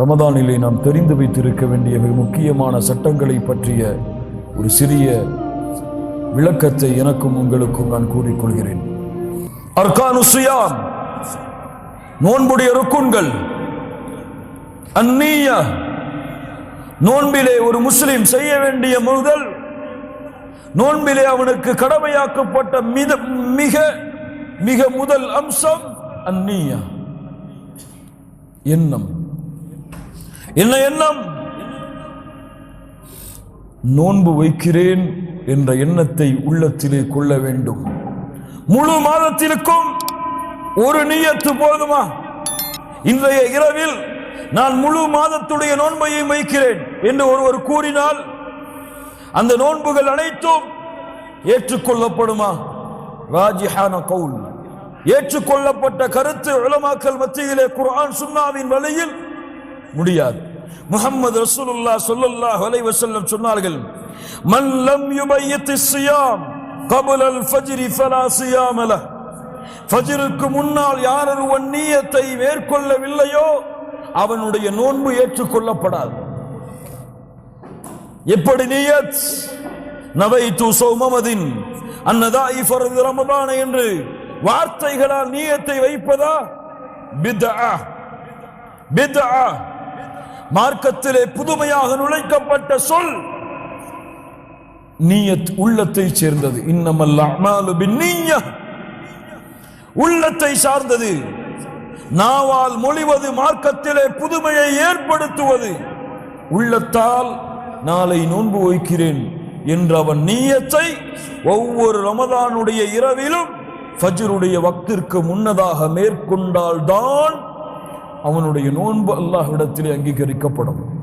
ரமதானிலே நாம் தெரிந்து வைத்திருக்க வேண்டிய மிக முக்கியமான சட்டங்களை பற்றிய ஒரு சிறிய விளக்கத்தை எனக்கும் உங்களுக்கும் நான் கூறிக்கொள்கிறேன். அர்கானு சுயாம் நோன்புடைய ருக்குன்கள். அந்நிய நோன்பிலே ஒரு முஸ்லிம் செய்ய வேண்டிய முதல் நோன்பிலே அவனுக்கு கடமையாக்கப்பட்ட மித மிக மிக முதல் அம்சம் அந்நிய எண்ணம். என்ன எண்ணம்? நோன்பு வைக்கிறேன் என்ற எண்ணத்தை உள்ளத்திலே கொள்ள வேண்டும். முழு மாதத்திற்கும் ஒரு நீயத்து போதுமா? இன்றைய இரவில் நான் முழு மாதத்துடைய நோன்பையும் வைக்கிறேன் என்று ஒருவர் கூறினால் அந்த நோன்புகள் அனைத்தும் ஏற்றுக்கொள்ளப்படுமா? ராஜிஹான கவுல். ஏற்றுக்கொள்ளப்பட்ட கருத்து உலமாக்கல் மத்தியிலே குர்ஆன் சுன்னாவின் வழியில் முடியாது. முகமது ரசூலுல்லா சொல்லுல்லா ஹலை வசல்லம் சொன்னார்கள் மல்லம் யுபையத்து சியாம் கபுலல் ஃபஜ்ரி ஃபலா சியாமல ஃபஜ்ருக்கு முன்னால் யார் ஒருவன் நீயத்தை மேற்கொள்ளவில்லையோ அவனுடைய நோன்பு ஏற்றுக்கொள்ளப்படாது. எப்படி நீயத்? நவை நவைத்து சௌமமதின் அன்னதாயி ஃபரது ரமதான என்று வார்த்தைகளால் நீயத்தை வைப்பதா? பித்ஆ பித்ஆ. மார்க்கத்திலே புதுமையாக நுழைக்கப்பட்ட சொல் நீயத் உள்ளத்தை சேர்ந்தது. இன்னமல் உள்ளத்தை சார்ந்தது. நாவால் மொழிவது மார்க்கத்திலே புதுமையை ஏற்படுத்துவது. உள்ளத்தால் நாளை நோன்பு வைக்கிறேன் என்ற அவன் நீயத்தை ஒவ்வொரு ரமதானுடைய இரவிலும் ஃபஜ்ருடைய வக்திற்கு முன்னதாக மேற்கொண்டால்தான் அவனுடைய நோன்பு அல்லாஹ்விடத்திலே அங்கீகரிக்கப்படும்.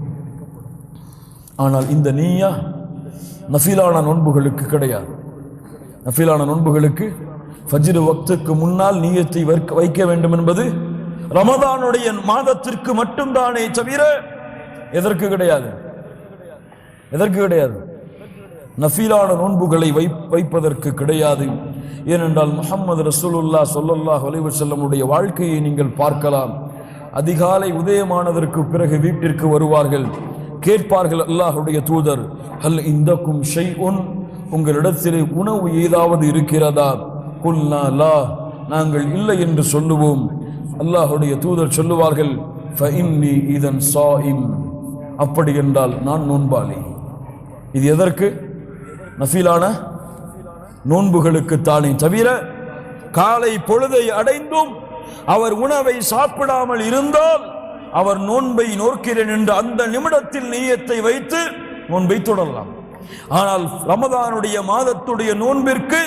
ஆனால் இந்த நீயா நஃபீலான நோன்புகளுக்கு கிடையாது. நஃபீலான நோன்புகளுக்கு ஃபஜ்ரு வக்துக்கு முன்னால் நீயத்தை வைக்க- வைக்க வேண்டும் என்பது ரமதானுடைய மாதத்திற்கு மட்டும்தானே தவிர எதற்கு கிடையாது? எதற்கு கிடையாது? நஃபீலான நோன்புகளை வை வைப்பதற்கு கிடையாது. ஏனென்றால் முஹம்மது ரசூலுல்லா சொல்லல்லாஹ் அலைஹி வஸல்லமுடைய வாழ்க்கையை நீங்கள் பார்க்கலாம். அதிகாலை உதயமானதற்கு பிறகு வீட்டிற்கு வருவார்கள். கேட்பார்கள் அல்லாஹருடைய தூதர் அல் இந்தக்கும் ஷைஉன் உங்களிடத்திலே உணவு ஏதாவது இருக்கிறதா? குல்னா லா நாங்கள் இல்லை என்று சொல்லுவோம். அல்லாஹுடைய தூதர் சொல்லுவார்கள் ஃபஇன்னி இதன் சாயிம் அப்படி என்றால் நான் நோன்பாளி. இது எதற்கு? நஃபீலான நோன்புகளுக்கு தானே தவிர காலை பொழுதை அடைந்தும் அவர் உணவை சாப்பிடாமல் இருந்தால் அவர் நோன்பை நோக்கிறேன் என்று அந்த நிமிடத்தில் நீயத்தை வைத்து நோன்பை தொடரலாம். ஆனால் ரமதானுடைய மாதத்துடைய நோன்பிற்கு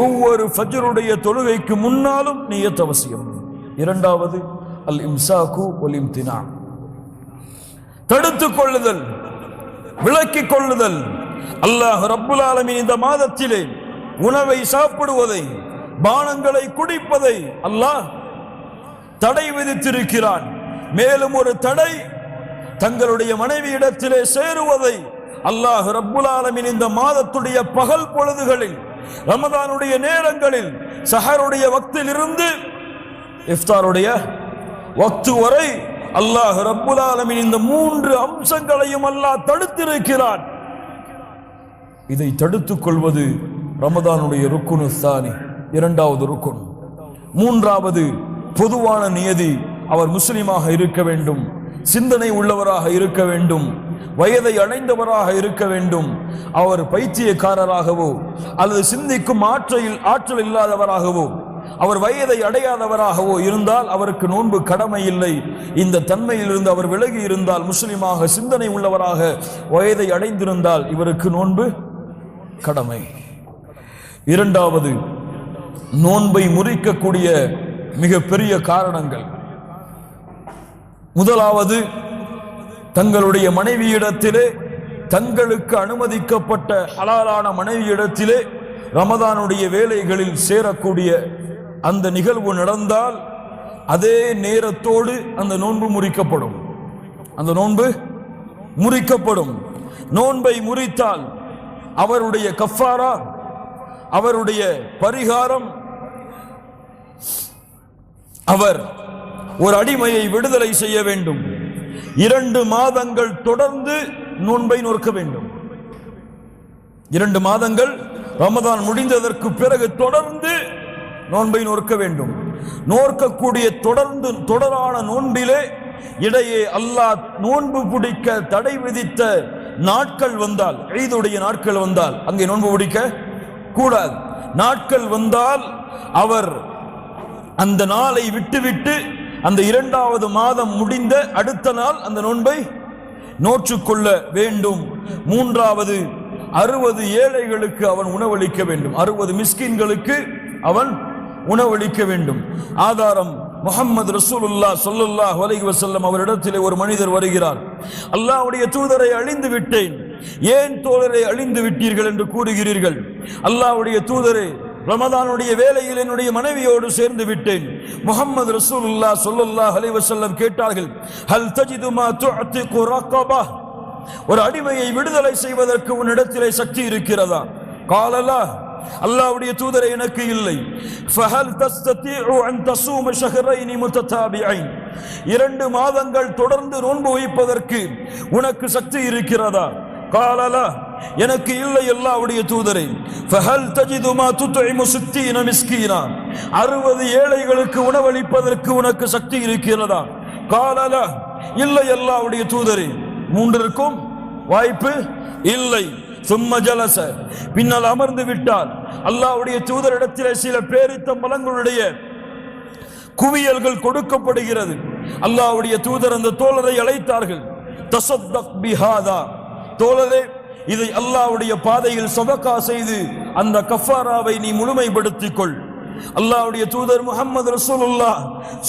ஒவ்வொரு ஃபஜருடைய தொழுகைக்கு முன்னாலும் நீயத் அவசியம். இரண்டாவது அல் இம்சாக்கு ஒல் இம்தினா தடுத்துக் கொள்ளுதல் விளக்கிக் கொள்ளுதல். அல்லாஹ் ரப்புல் ஆலமின் இந்த மாதத்திலே உணவை சாப்பிடுவதை பானங்களை குடிப்பதை அல்லாஹ் தடை விதித்திருக்கிறான். மேலும் ஒரு தடை தங்களுடைய மனைவியிடத்திலே சேருவதை அல்லாஹ் ரப்புலாலமின் இந்த மாதத்துடைய பகல் பொழுதுகளில் ரமதானுடைய நேரங்களில் சஹருடைய வக்தில் இருந்து இஃப்தாருடைய வக்து வரை அல்லாஹ் ரப்புல் ஆலமீன் இந்த மூன்று அம்சங்களையும் அல்லாஹ் தடுத்திருக்கிறான். இதை தடுத்துக் கொள்வது ரமதானுடைய ருக்குனு சானி இரண்டாவது ருக்குன். மூன்றாவது பொதுவான நியதி அவர் முஸ்லிமாக இருக்க வேண்டும். சிந்தனை உள்ளவராக இருக்க வேண்டும். வயதை அடைந்தவராக இருக்க வேண்டும். அவர் பைத்தியக்காரராகவோ அல்லது சிந்திக்கும் ஆற்றல் ஆற்றல் இல்லாதவராகவோ அவர் வயதை அடையாதவராகவோ இருந்தால் அவருக்கு நோன்பு கடமை இல்லை. இந்த தன்மையிலிருந்து அவர் விலகி இருந்தால் முஸ்லிமாக சிந்தனை உள்ளவராக வயதை அடைந்திருந்தால் இவருக்கு நோன்பு கடமை. இரண்டாவது நோன்பை முறிக்கக்கூடிய மிக பெரிய காரணங்கள். முதலாவது தங்களுடைய மனைவியிடத்திலே தங்களுக்கு அனுமதிக்கப்பட்ட ஹலாலான மனைவியிடத்திலே ரமதானுடைய வேலைகளில் சேரக்கூடிய அந்த நிகழ்வு நடந்தால் அதே நேரத்தோடு அந்த நோன்பு முறிக்கப்படும். அந்த நோன்பு முறிக்கப்படும். நோன்பை முறித்தால் அவருடைய கஃபாரா அவருடைய பரிகாரம் அவர் ஒரு அடிமையை விடுதலை செய்ய வேண்டும். இரண்டு மாதங்கள் தொடர்ந்து நோன்பை நோக்க வேண்டும். இரண்டு மாதங்கள் ரமதான் முடிந்ததற்கு பிறகு தொடர்ந்து நோன்பை நோக்க வேண்டும். நோக்கக்கூடிய தொடர்ந்து தொடரான நோன்பிலே இடையே அல்லாஹ் நோன்பு பிடிக்க தடை விதித்த நாட்கள் வந்தால் ஈதுடைய நாட்கள் வந்தால் அங்கே நோன்பு பிடிக்க கூடாது. நாட்கள் வந்தால் அவர் அந்த நாளை விட்டுவிட்டு அந்த இரண்டாவது மாதம் முடிந்த அடுத்த நாள் அந்த நோன்பை நோற்றுக்கொள்ள வேண்டும். மூன்றாவது அறுபது ஏழைகளுக்கு அவன் உணவளிக்க வேண்டும். அறுபது மிஸ்கின்களுக்கு அவன் உணவளிக்க வேண்டும். ஆதாரம் முகமது ரசூலுல்லா சொல்லுல்லா வலைகி வசல்லம் அவரிடத்திலே ஒரு மனிதர் வருகிறார். அல்லாவுடைய தூதரை அழிந்து விட்டேன். ஏன் தோழரை அழிந்து விட்டீர்கள் என்று கூறுகிறீர்கள்? அல்லாவுடைய தூதரே ரமதானுடைய வேலையில் என்னுடைய மனைவியோடு சேர்ந்து விட்டேன். முகமது ரசூலுல்லா சொல்லுல்லா அலைஹி கேட்டார்கள் ஹல் தஜிதுமா துஅத்தி துஅத்திகு ஒரு அடிமையை விடுதலை செய்வதற்கு உன்னிடத்திலே சக்தி இருக்கிறதா? காலலா அல்லாவுடைய தூதரை எனக்கு இல்லை. ஃபஹல் தஸ்ததீஉ அன் தஸூம ஷஹரைனி முத்ததாபிஐன் இரண்டு மாதங்கள் தொடர்ந்து நோன்பு வைப்பதற்கு உனக்கு சக்தி இருக்கிறதா? காலலா எனக்கு இல்லை எல்லாவுடைய தூதரை. ஃபஹல் தஜிதுமா மா துத்இமு சித்தீன மிஸ்கீனா. அறுபது ஏழைகளுக்கு உணவளிப்பதற்கு உனக்கு சக்தி இருக்கிறதா? காலல இல்லை எல்லாவுடைய தூதரை. மூன்றிற்கும் வாய்ப்பு இல்லை. சும்ம ஜலச. பின்னால் அமர்ந்து விட்டால் அல்லாவுடைய தூதரிடத்திலே சில பேரித்த மலங்களுடைய குவியல்கள் கொடுக்கப்படுகிறது. அல்லாவுடைய தூதர் அந்த தோழரை அழைத்தார்கள். தசத்தக் பிஹாதா. தோழரே இதை அல்லாவுடைய பாதையில் சொதக்கா செய்து அந்த கஃபாராவை நீ முழுமைப்படுத்திக் கொள் அல்லாவுடைய தூதர் முகமது ரசூலுல்லா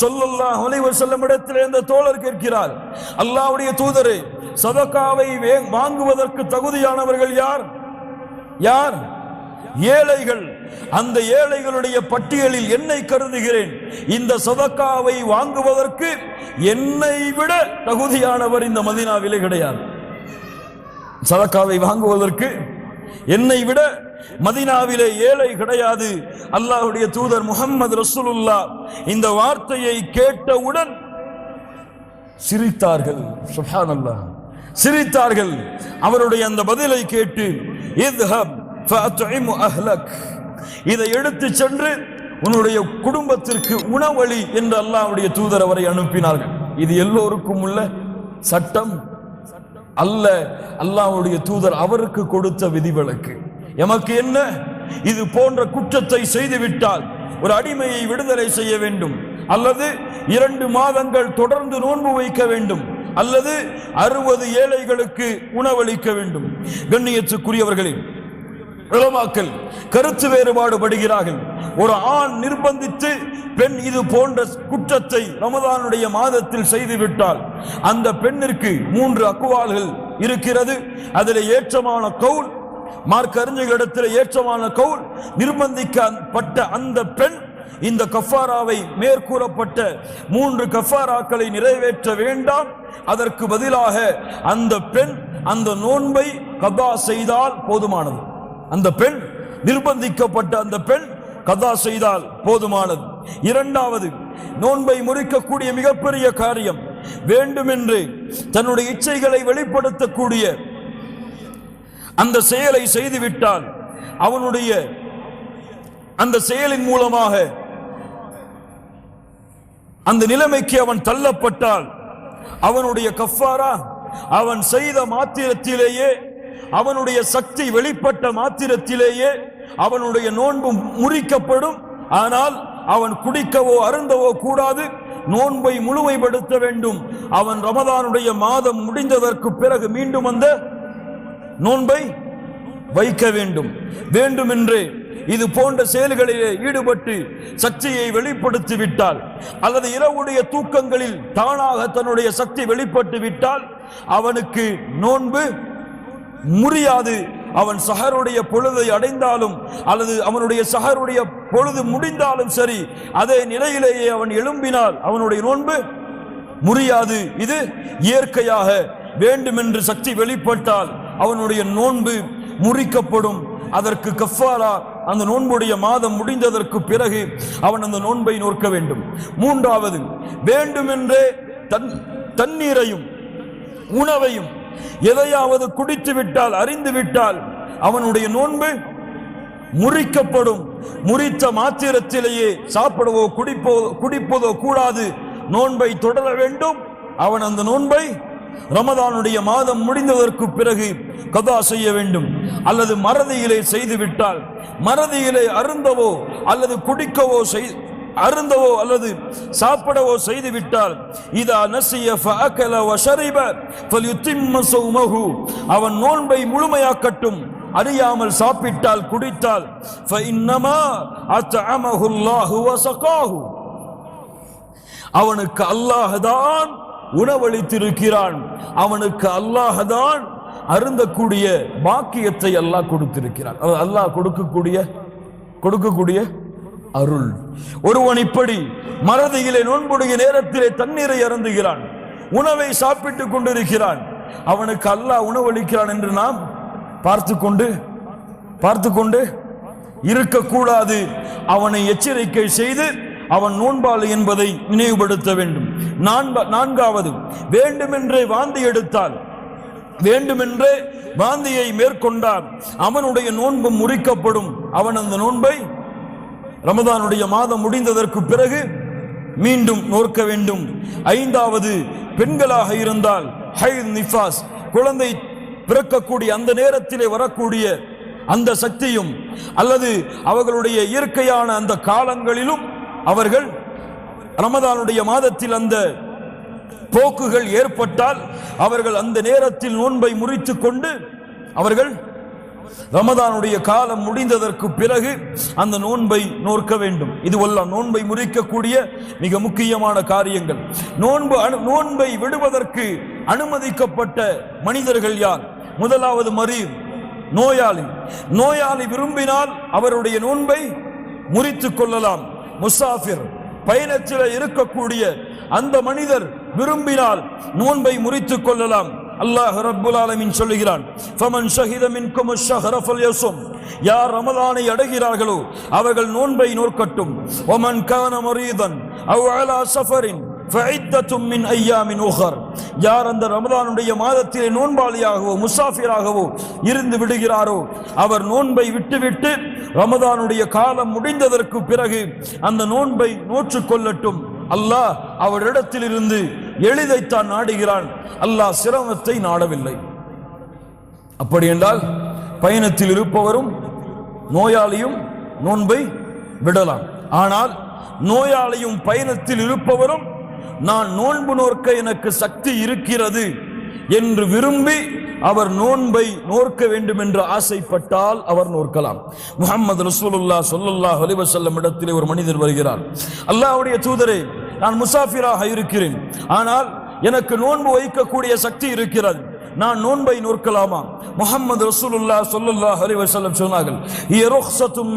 ஸல்லல்லாஹு அலைஹி செல்லும் இடத்தில் இந்த தோழர் கேட்கிறார் அல்லாவுடைய தூதரே சதக்காவை வே- வாங்குவதற்கு தகுதியானவர்கள் யார்? யார்? ஏழைகள். அந்த ஏழைகளுடைய பட்டியலில் என்னை கருதுகிறேன். இந்த சதக்காவை வாங்குவதற்கு என்னை விட தகுதியானவர் இந்த மதினாவிலே கிடையாது. சதக்காவை வாங்குவதற்கு என்னை விட மதினாவிலே ஏழை கிடையாது. அல்லாஹுடைய தூதர் முகமது ரசூலுல்லா இந்த வார்த்தையை கேட்டவுடன் சிரித்தார்கள். சுப்ஹானல்லாஹ் சிரித்தார்கள். அவருடைய அந்த பதிலை கேட்டு இத்ஹப் இதை எடுத்து சென்று உன்னுடைய குடும்பத்திற்கு உணவழி என்று அல்லாவுடைய தூதர் அவரை அனுப்பினார்கள். இது எல்லோருக்கும் உள்ள சட்டம். அல்ல அல்லாவுடைய தூதர் அவருக்கு கொடுத்த விதிவிலக்கு. எமக்கு என்ன? இது போன்ற குற்றத்தை செய்துவிட்டால் ஒரு அடிமையை விடுதலை செய்ய வேண்டும். அல்லது இரண்டு மாதங்கள் தொடர்ந்து நோன்பு வைக்க வேண்டும். அல்லது அறுபது ஏழைகளுக்கு உணவளிக்க வேண்டும். கண்ணியத்துக்குரியவர்களே உலமாக்கள் கருத்து வேறுபாடு படுகிறார்கள் ஒரு ஆண் நிர்பந்தித்து பெண் இது போன்ற குற்றத்தை ரமதானுடைய மாதத்தில் செய்துவிட்டால் அந்த பெண்ணிற்கு மூன்று அக்குவால்கள் இருக்கிறது. அதில் ஏற்றமான கவுல் மார்க் அறிஞர்களிடத்தில் ஏற்றமான கவுல் நிர்பந்திக்கப்பட்ட அந்த பெண் இந்த கஃபாராவை மேற்கூறப்பட்ட மூன்று கஃபாராக்களை நிறைவேற்ற வேண்டாம். அதற்கு பதிலாக அந்த பெண் அந்த நோன்பை கபா செய்தால் போதுமானது. அந்த பெண் நிர்பந்திக்கப்பட்ட அந்த பெண் கதா செய்தால் போதுமானது. இரண்டாவது நோன்பை முறிக்கக்கூடிய மிகப்பெரிய காரியம் வேண்டுமென்று தன்னுடைய இச்சைகளை வெளிப்படுத்தக்கூடிய அந்த செயலை செய்துவிட்டால் அவனுடைய அந்த செயலின் மூலமாக அந்த நிலைமைக்கு அவன் தள்ளப்பட்டால் அவனுடைய கஃபாரா அவன் செய்த மாத்திரத்திலேயே அவனுடைய சக்தி வெளிப்பட்ட மாத்திரத்திலேயே அவனுடைய நோன்பு முறிக்கப்படும். ஆனால் அவன் குடிக்கவோ அருந்தவோ கூடாது. நோன்பை முழுமைப்படுத்த வேண்டும். அவன் ரமதானுடைய மாதம் முடிந்ததற்கு பிறகு மீண்டும் அந்த நோன்பை வைக்க வேண்டும். வேண்டுமென்றே இது போன்ற செயல்களிலே ஈடுபட்டு சக்தியை வெளிப்படுத்தி விட்டால் அல்லது இரவுடைய தூக்கங்களில் தானாக தன்னுடைய சக்தி வெளிப்பட்டு விட்டால் அவனுக்கு நோன்பு முறியாது. அவன் சஹருடைய பொழுதை அடைந்தாலும் அல்லது அவனுடைய சஹருடைய பொழுது முடிந்தாலும் சரி அதே நிலையிலேயே அவன் எழும்பினால் அவனுடைய நோன்பு முறியாது. இது இயற்கையாக வேண்டுமென்று சக்தி வெளிப்பட்டால் அவனுடைய நோன்பு முறிக்கப்படும். அதற்கு கஃபாரா அந்த நோன்புடைய மாதம் முடிந்ததற்கு பிறகு அவன் அந்த நோன்பை நோக்க வேண்டும். மூன்றாவது வேண்டுமென்றே தன் தண்ணீரையும் உணவையும் எதையாவது குடித்து விட்டால் அறிந்து விட்டால் அவனுடைய நோன்பு முறிக்கப்படும். முறித்த மாத்திரத்திலேயே சாப்பிடவோ குடிப்போ குடிப்பதோ கூடாது. நோன்பை தொடர வேண்டும். அவன் அந்த நோன்பை ரமதானுடைய மாதம் முடிந்ததற்கு பிறகு கதா செய்ய வேண்டும். அல்லது மறதியிலே செய்துவிட்டால் மறதியிலே அருந்தவோ அல்லது குடிக்கவோ செய் அருந்தவோ அல்லது சாப்பிடவோ செய்து விட்டால் இதா நசிய ஃபஅகல வஷரிப ஃபல்யுத்திம்ம ஸௌமஹு அவன் நோன்பை முழுமையாக்கட்டும் அறியாமல் சாப்பிட்டால் குடித்தால் ஃபஇன்னமா அத்அமஹு அல்லாஹு வஸகாஹு அவனுக்கு அல்லாஹ்தான் உணவளித்திருக்கிறான். அவனுக்கு அல்லாஹ்தான் அருந்தக்கூடிய பாக்கியத்தை அல்லாஹ் கொடுத்திருக்கிறான். அல்லாஹ் கொடுக்கக்கூடிய கொடுக்கக்கூடிய அருள். ஒருவன் இப்படி மறதியிலே நோன்புடைய நேரத்திலே தண்ணீரை அருந்துகிறான். உணவை சாப்பிட்டுக் கொண்டிருக்கிறான். அவனுக்கு அல்லாஹ் உணவளிக்கிறான் என்று நாம் பார்த்து கொண்டு பார்த்து கொண்டு இருக்கக்கூடாது. அவனை எச்சரிக்கை செய்து அவன் நோன்பாளி என்பதை நினைவுபடுத்த வேண்டும். நான்காவது வேண்டுமென்றே வாந்தி எடுத்தால் வேண்டுமென்றே வாந்தியை மேற்கொண்டால் அவனுடைய நோன்பு முறிக்கப்படும். அவன் அந்த நோன்பை ரமதானுடைய மாதம் முடிந்ததற்கு பிறகு மீண்டும் நோக்க வேண்டும். ஐந்தாவது பெண்களாக இருந்தால் ஹைத் நிஃபாஸ் குழந்தை பிறக்கக்கூடிய அந்த நேரத்திலே வரக்கூடிய அந்த சக்தியும் அல்லது அவர்களுடைய இயற்கையான அந்த காலங்களிலும் அவர்கள் ரமதானுடைய மாதத்தில் அந்த போக்குகள் ஏற்பட்டால் அவர்கள் அந்த நேரத்தில் நோன்பை முறித்து கொண்டு அவர்கள் ரமதானுடைய காலம் முடிந்ததற்கு பிறகு அந்த நோன்பை நோற்க வேண்டும். இதுவெல்லாம் நோன்பை முறிக்கக்கூடிய மிக முக்கியமான காரியங்கள். நோன்பு அனு- நோன்பை விடுவதற்கு அனுமதிக்கப்பட்ட மனிதர்கள் யார்? முதலாவது மரீர் நோயாளி. நோயாளி விரும்பினால் அவருடைய நோன்பை முறித்துக் கொள்ளலாம். முசாஃபிர் பயணத்தில் இருக்கக்கூடிய அந்த மனிதர் விரும்பினால் நோன்பை முறித்துக் கொள்ளலாம். அல்லாஹ் ரப்புல் ஆலமின் சொல்லுகிறான் ஃபமன் ஷஹித மின்கும் ஷஹரஃபல் யசும் யார் ரமலானை அடைகிறார்களோ அவர்கள் நோன்பை நோற்கட்டும் ஒமன் கான மரீதன் அவ் அலா சஃபரின் ஃபஇத்தத்தும் மின் ஐயாமின் உஹர். யார் அந்த ரமலானுடைய மாதத்திலே நோன்பாளியாகவோ முசாஃபிராகவோ இருந்து விடுகிறாரோ அவர் நோன்பை விட்டுவிட்டு ரமதானுடைய காலம் முடிந்ததற்கு பிறகு அந்த நோன்பை நோற்றுக் கொள்ளட்டும். அல்லாஹ் அவரிடத்திலிருந்து எளிதைத்தான் நாடுகிறான். அல்லாஹ் சிரமத்தை நாடவில்லை. அப்படி என்றால் பயணத்தில் இருப்பவரும் நோயாளியும் நோன்பை விடலாம். ஆனால் நோயாளியும் பயணத்தில் இருப்பவரும் நான் நோன்பு நோக்க எனக்கு சக்தி இருக்கிறது என்று விரும்பி அவர் நோன்பை நோக்க வேண்டும் என்று ஆசைப்பட்டால் அவர் நோக்கலாம் முகமது ரசூலுல்லா சொல்லுல்லா அலைஹி இடத்திலே ஒரு மனிதர் வருகிறார். அல்லாஹ்வுடைய தூதரே நான் முசாஃபிராக இருக்கிறேன். ஆனால் எனக்கு நோன்பு வைக்கக்கூடிய சக்தி இருக்கிறது. நான் நோன்பை நோற்கலாமா முஹம்மது ரசூலுல்லா சொல்லுல்லா ஹரிவசல்லம் சொன்னார்கள் ஹிய ருக்ஸத்தும்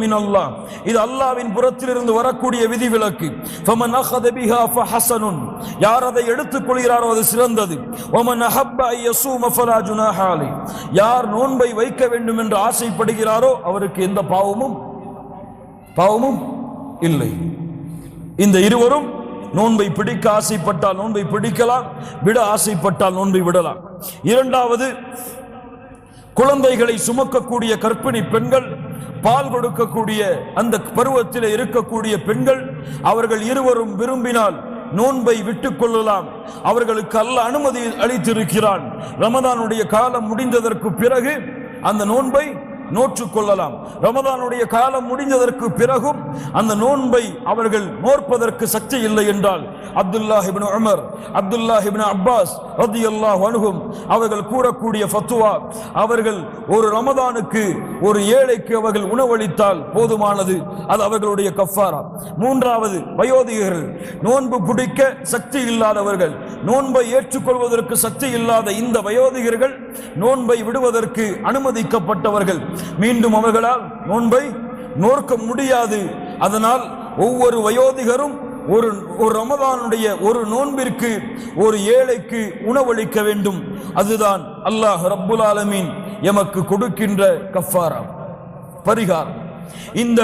இது அல்லாஹ்வின் புறத்திலிருந்து வரக்கூடிய விதிவிலக்கு. ஃபமன் அഖத பிஹா ஃபஹஸனுன். யார் அதை எடுத்துக் கொள்கிறாரோ அது சிறந்தது. வமன் அஹப்ப அன் ஃபலா யார் நோன்பை வைக்க வேண்டும் என்று ஆசைப்படுகிறாரோ அவருக்கு எந்த பாவமும் பாவமும் இல்லை. இந்த இருவரும் நோன்பை பிடிக்க ஆசைப்பட்டால் நோன்பை பிடிக்கலாம் விட ஆசைப்பட்டால் நோன்பை விடலாம். இரண்டாவது குழந்தைகளை சுமக்கக்கூடிய கற்பிணி பெண்கள் பால் கொடுக்கக்கூடிய அந்த பருவத்தில் இருக்கக்கூடிய பெண்கள் அவர்கள் இருவரும் விரும்பினால் நோன்பை விட்டுக் கொள்ளலாம். அவர்களுக்கு அல்ல அனுமதி அளித்திருக்கிறான். ரமதானுடைய காலம் முடிந்ததற்கு பிறகு அந்த நோன்பை நோற்று கொள்ளலாம் ரமதானுடைய காலம் முடிந்ததற்கு பிறகும் அந்த நோன்பை அவர்கள் நோற்பதற்கு சக்தி இல்லை என்றால் Abdullah ibn Umar Abdullah ibn Abbas Allah அணுகும் அவர்கள் கூறக்கூடிய ஃபத்துவா அவர்கள் ஒரு ரமதானுக்கு ஒரு ஏழைக்கு அவர்கள் உணவளித்தால் போதுமானது. அது அவர்களுடைய கஃபாரா. மூன்றாவது வயோதிகர்கள் நோன்பு பிடிக்க சக்தி இல்லாதவர்கள் நோன்பை ஏற்றுக்கொள்வதற்கு சக்தி இல்லாத இந்த வயோதிகர்கள் நோன்பை விடுவதற்கு அனுமதிக்கப்பட்டவர்கள். மீண்டும் அவர்களால் நோன்பை நோர்க்க முடியாது. அதனால் ஒவ்வொரு வயோதிகரும் ஒரு ஒரு ரமதானுடைய ஒரு நோன்பிற்கு ஒரு ஏழைக்கு உணவளிக்க வேண்டும். அதுதான் அல்லாஹ் ரப்புல் ஆலமீன் எமக்கு கொடுக்கின்ற கஃபாரா பரிகாரம். இந்த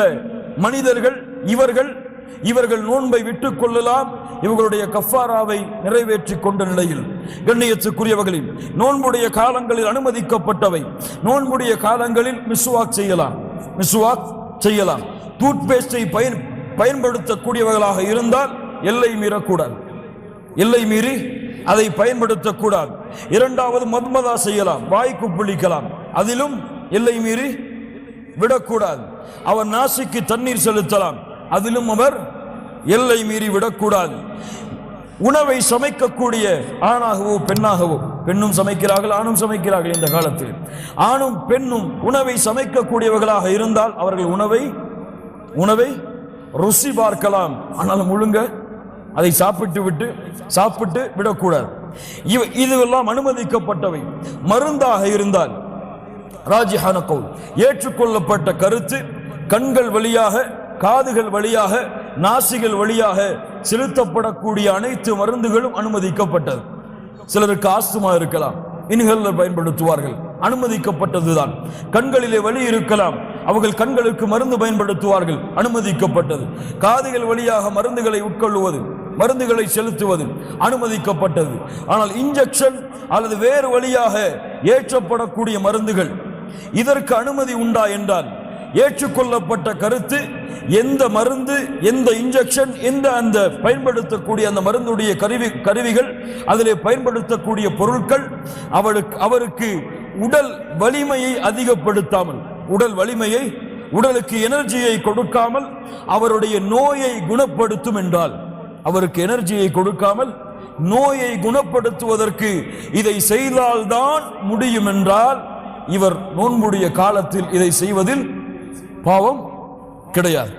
மனிதர்கள் இவர்கள் இவர்கள் நோன்பை விட்டுக் கொள்ளலாம். இவர்களுடைய கஃபாராவை நிறைவேற்றி கொண்ட நிலையில் கண்ணியத்துக்குரியவர்களில் நோன்புடைய காலங்களில் அனுமதிக்கப்பட்டவை. நோன்புடைய காலங்களில் மிஸ்வாக் செய்யலாம். மிஸ்வாக் செய்யலாம். டூத்பேஸ்டை பயன் பயன்படுத்தக்கூடியவர்களாக இருந்தால் எல்லை மீறக்கூடாது. எல்லை மீறி அதை பயன்படுத்தக்கூடாது. இரண்டாவது மத்மதா செய்யலாம். வாய்க்கு புளிக்கலாம். அதிலும் எல்லை மீறி விடக்கூடாது. அவர் நாசிக்கு தண்ணீர் செலுத்தலாம். அதிலும் அவர் எல்லை மீறி விடக்கூடாது. உணவை சமைக்கக்கூடிய ஆணாகவோ பெண்ணாகவோ பெண்ணும் சமைக்கிறார்கள் ஆணும் சமைக்கிறார்கள் இந்த காலத்தில். ஆணும் பெண்ணும் உணவை சமைக்கக்கூடியவர்களாக இருந்தால் அவர்கள் உணவை உணவை ருசி பார்க்கலாம். ஆனால் முழுங்க அதை சாப்பிட்டு விட்டு சாப்பிட்டு விடக்கூடாது. இவ இதுவெல்லாம் அனுமதிக்கப்பட்டவை. மருந்தாக இருந்தால் ராஜிஹான கவுல். ஏற்றுக்கொள்ளப்பட்ட கருத்து கண்கள் வழியாக காதுகள் வழியாக நாசிகள் வழியாக செலுத்தப்படக்கூடிய அனைத்து மருந்துகளும் அனுமதிக்கப்பட்டது. சிலருக்கு ஆஸ்துமா இருக்கலாம் இன்ஹேலர் பயன்படுத்துவார்கள். அனுமதிக்கப்பட்டதுதான். கண்களிலே வழி இருக்கலாம் அவர்கள் கண்களுக்கு மருந்து பயன்படுத்துவார்கள் அனுமதிக்கப்பட்டது. காதுகள் வழியாக மருந்துகளை உட்கொள்ளுவது மருந்துகளை செலுத்துவது அனுமதிக்கப்பட்டது. ஆனால் இன்ஜெக்ஷன் அல்லது வேறு வழியாக ஏற்றப்படக்கூடிய மருந்துகள் இதற்கு அனுமதி உண்டா என்றால் ஏற்றுக்கொள்ளப்பட்ட கருத்து எந்த மருந்து எந்த இன்ஜெக்ஷன் எந்த அந்த பயன்படுத்தக்கூடிய அந்த மருந்துடைய கருவி கருவிகள் அதிலே பயன்படுத்தக்கூடிய பொருட்கள் அவளுக்கு அவருக்கு உடல் வலிமையை அதிகப்படுத்தாமல் உடல் வலிமையை உடலுக்கு எனர்ஜியை கொடுக்காமல் அவருடைய நோயை குணப்படுத்தும் என்றால் அவருக்கு எனர்ஜியை கொடுக்காமல் நோயை குணப்படுத்துவதற்கு இதை செய்தால்தான் முடியும் என்றால் இவர் நோன்புடைய காலத்தில் இதை செய்வதில் பாவம் கிடையாது.